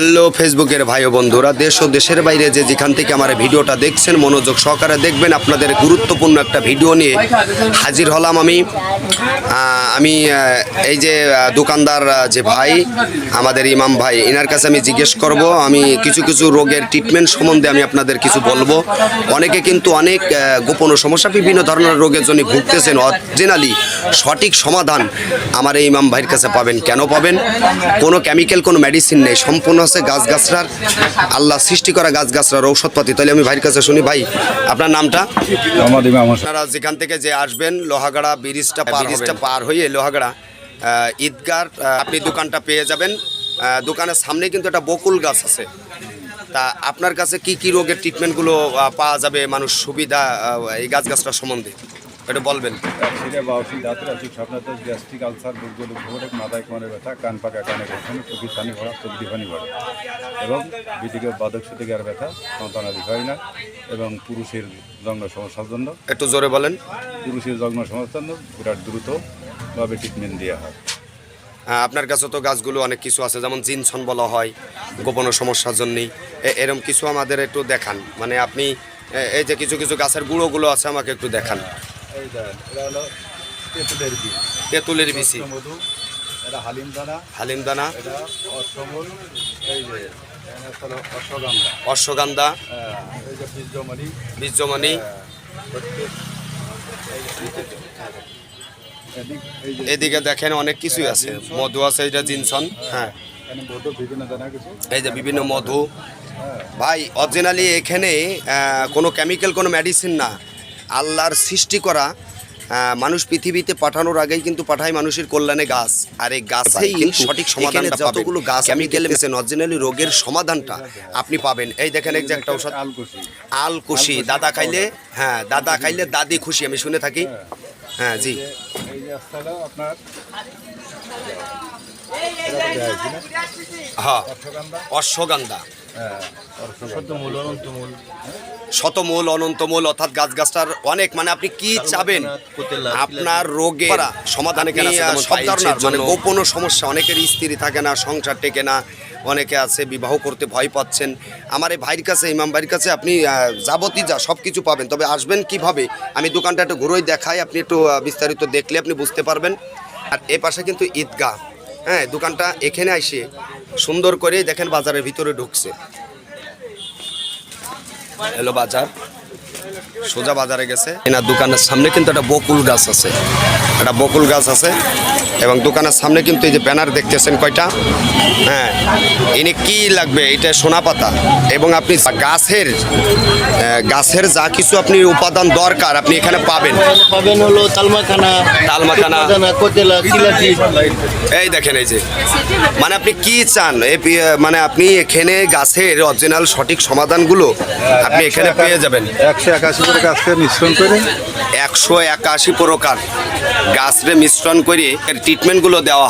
Hello ফেসবুকের ভাই বন্ধুরা, দেশ ও দেশের বাইরে যে যেখান থেকে আমার ভিডিওটা দেখছেন, মনোযোগ সহকারে দেখবেন আপনাদের গুরুত্বপূর্ণ একটা ভিডিও নিয়ে হাজির হলাম আমি। আমি এই যে দোকানদার যে ভাই, আমাদের ইমাম ভাই, এনার কাছে আমি জিজ্ঞেস করব, আমি কিছু কিছু রোগের ট্রিটমেন্ট সম্বন্ধে আমি আপনাদের কিছু বলব। অনেকে কিন্তু অনেক গোপন সমস্যা, বিভিন্ন ধরনের রোগের জন্য ভুগতেছেন। অরিজিনালি সঠিক সমাধান আমার এই ইমাম ভাইয়ের কাছে পাবেন। কেন পাবেন? কোনো কেমিক্যাল কোনো মেডিসিন নেই। সম্পূর্ণ হচ্ছে গাছগাছরার আল্লাহ সৃষ্টি করা গাছগাছরার ঔষধপাতি। তাহলে আমি ভাইয়ের কাছে শুনি ভাই আপনার নামটা? আপনারা যেখান থেকে যে আসবেন লোহাগাড়া ব্রিজটা পার ব্রিজটা পার হয়ে লোহাগাড়া আহ, ঈদগার আপনি দোকানটা পেয়ে যাবেন। আহ, দোকানের সামনে কিন্তু একটা বকুল গাছ আছে। তা আপনার কাছে কি কি রোগের ট্রিটমেন্টগুলো পাওয়া যাবে মানুষ সুবিধা আহ, এই গাছ গাছটা সম্বন্ধে? এটা বলবেন। সিরে বাউসি দাঁতের অসুখ স্বপ্নাদেশ গ্যাস্ট্রিক আলসার মাথায় কোমরে ব্যথা কান পাকা কানে ঘোষণে চোখি ভরা ভরা। এবং বিটিকে বাদক সুতিকার ব্যথা সন্তানাদি হয় না এবং পুরুষের জন্ম সমস্যার জন্য। একটু জোরে বলেন। পুরুষের জন্ম সমস্যার জন্য বিরাট দ্রুতভাবে ট্রিটমেন্ট দেওয়া হয়। আপনার কাছে তো গাছগুলো অনেক কিছু আছে যেমন জিনসন বলা হয় গোপন সমস্যার জন্যই। এরম কিছু আমাদের একটু দেখান। মানে আপনি এই যে কিছু কিছু গাছের গুঁড়োগুলো আছে আমাকে একটু দেখান। এই দেন এটা হলো তেঁতুলের বীজ। তেঁতুলের বিচি মধু এটা হালিম দানা। হালিম দানা। এটা অশ্বমূল এই যে এখানে হলো অশ্বগন্ধা। অশ্বগন্ধা। হ্যাঁ, এই যে বীর্যমণি বীর্যমণি এদিক দেখেন অনেক কিছুই আছে। মধু আছে এটা জিনসন। হ্যাঁ এই যে বিভিন্ন মধু। ভাই অরিজিনালি এখানে কোনো কেমিক্যাল কোনো মেডিসিন না। আল্লাহর সৃষ্টি করা মানুষ পৃথিবীতে পাঠানোর আগেই কিন্তু পাঠায় মানুষের কল্যাণে গাছ আর এই গাছেই সঠিক সমাধানটা যতগুলো গাছ কেমিক্যাল মেশিন অরিজিনালি রোগের সমাধানটা আপনি পাবেন এই দেখেন এই যে একটা ঔষধ আলকুশি আলকুশি দাদা খাইলে হ্যাঁ দাদা খাইলে দাদি খুশি আমি শুনে থাকি হ্যাঁ জি আপনার? হ্যাঁ হ্যাঁ অশ্বগন্ধা শতমূল অনন্তমূল। অর্থাৎ গাছ গাছটার অনেক। মানে আপনি কি চাবেন? আপনার রোগে সমাধানে কেন সব ধরনের মানে গোপন সমস্যা। অনেকের স্ত্রী থাকে না সংসার টেকে না অনেকে আছে বিবাহ করতে ভয় পাচ্ছেন। আমার এই ভাইয়ের কাছে ইমাম ভাইয়ের কাছে আপনি যাবতীয় যা সব কিছু পাবেন। তবে আসবেন কীভাবে? আমি দোকানটা একটু ঘুরোই দেখাই আপনি একটু বিস্তারিত দেখলে আপনি বুঝতে পারবেন। আর এ পাশে কিন্তু ঈদগাহ। হ্যাঁ দোকানটা এখানে এসে সুন্দর করে দেখেন বাজারের ভিতরে ঢুকছে। হ্যালো বাজার। সোজা বাজারে গেছে। এনার দোকানের সামনে কিন্তু একটা বকুল গাছ আছে। একটা বকুল গাছ আছে এবং দোকানের সামনে কিন্তু এই যে ব্যানার দেখতেছেন কয়টা? হ্যাঁ ইনি কি লাগবে? এটা সোনা পাতা। এবং আপনি গাছের গাছের যা কিছু আপনি উপাদান দরকার আপনি এখানে পাবেন। পাবেন হলো তালমাখানা তালমাখানা। কোতেলা এই দেখেন এই যে। মানে আপনি কি চান? মানে আপনি এখানে গাছের অরিজিনাল সঠিক সমাধানগুলো আপনি এখানে পেয়ে যাবেন। একশো একাশি করে গাছকে মিশ্রণ করে? একশো একাশি প্রকার গাছরে মিশ্রণ করে এর ট্রিটমেন্টগুলো দেওয়া